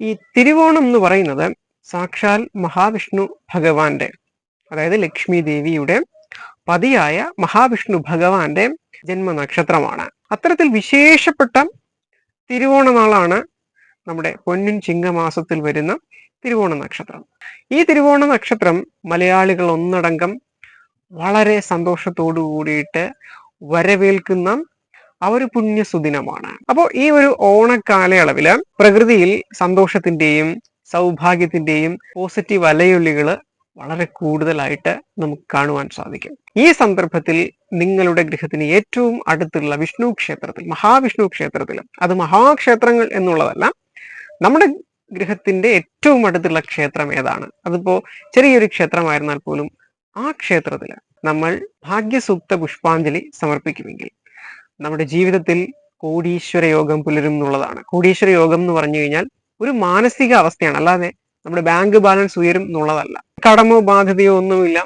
ഈ തിരുവോണം എന്ന് പറയുന്നത് സാക്ഷാൽ മഹാവിഷ്ണു ഭഗവാന്റെ അതായത് ലക്ഷ്മി ദേവിയുടെ പതിയായ മഹാവിഷ്ണു ഭഗവാന്റെ ജന്മനക്ഷത്രമാണ്. അത്തരത്തിൽ വിശേഷപ്പെട്ട തിരുവോണ നാളാണ് നമ്മുടെ പൊന്നിൻ ചിങ്ങമാസത്തിൽ വരുന്ന തിരുവോണ നക്ഷത്രം. ഈ തിരുവോണ നക്ഷത്രം മലയാളികൾ ഒന്നടങ്കം വളരെ സന്തോഷത്തോടു കൂടിയിട്ട് വരവേൽക്കുന്ന ആ ഒരു പുണ്യ സുദിനമാണ്. അപ്പോൾ ഈ ഒരു ഓണക്കാലയളവിൽ പ്രകൃതിയിൽ സന്തോഷത്തിന്റെയും സൗഭാഗ്യത്തിന്റെയും പോസിറ്റീവ് അലയൊലികൾ വളരെ കൂടുതലായിട്ട് നമുക്ക് കാണുവാൻ സാധിക്കും. ഈ സന്ദർഭത്തിൽ നിങ്ങളുടെ ഗൃഹത്തിന് ഏറ്റവും അടുത്തുള്ള വിഷ്ണു ക്ഷേത്രത്തിൽ മഹാവിഷ്ണു ക്ഷേത്രത്തിൽ അത് മഹാക്ഷേത്രങ്ങൾ എന്നുള്ളതല്ല നമ്മുടെ ഗൃഹത്തിന്റെ ഏറ്റവും അടുത്തുള്ള ക്ഷേത്രം ഏതാണ്? അതിപ്പോ ചെറിയൊരു ക്ഷേത്രമായിരുന്നാൽ പോലും ആ ക്ഷേത്രത്തിൽ നമ്മൾ ഭാഗ്യസൂക്ത പുഷ്പാഞ്ജലി സമർപ്പിക്കുമെങ്കിൽ നമ്മുടെ ജീവിതത്തിൽ കോടീശ്വര യോഗം പുലരും എന്നുള്ളതാണ്. കോടീശ്വര യോഗം എന്ന് പറഞ്ഞു കഴിഞ്ഞാൽ ഒരു മാനസിക അവസ്ഥയാണ്. അല്ലാതെ നമ്മുടെ ബാങ്ക് ബാലൻസ് ഉയരും എന്നുള്ളതല്ല. കടമോ ബാധ്യതയോ ഒന്നുമില്ല.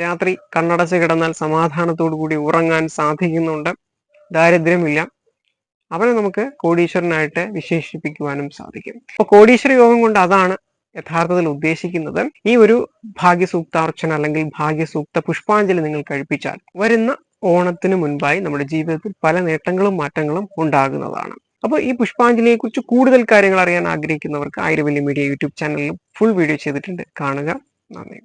രാത്രി കണ്ണടച്ച് കിടന്നാൽ സമാധാനത്തോടു കൂടി ഉറങ്ങാൻ സാധിക്കുന്നുണ്ട്. ദാരിദ്ര്യമില്ല. അവനെ നമുക്ക് കോടീശ്വരനായിട്ട് വിശേഷിപ്പിക്കുവാനും സാധിക്കും. അപ്പൊ കോടീശ്വര യോഗം കൊണ്ട് അതാണ് യഥാർത്ഥത്തിൽ ഉദ്ദേശിക്കുന്നത്. ഈ ഒരു ഭാഗ്യസൂക്താർച്ചന അല്ലെങ്കിൽ ഭാഗ്യസൂക്ത പുഷ്പാഞ്ജലി നിങ്ങൾ കഴിപ്പിച്ചാൽ വരുന്ന ഓണത്തിന് മുൻപായി നമ്മുടെ ജീവിതത്തിൽ പല നേട്ടങ്ങളും മാറ്റങ്ങളും ഉണ്ടാകുന്നതാണ്. അപ്പോൾ ഈ പുഷ്പാഞ്ജലിയെ കുറിച്ച് കൂടുതൽ കാര്യങ്ങൾ അറിയാൻ ആഗ്രഹിക്കുന്നവർക്ക് ആയിരവല്ലി മീഡിയ യൂട്യൂബ് ചാനലിൽ ഫുൾ വീഡിയോ ചെയ്തിട്ടുണ്ട്. കാണുക. നന്ദി.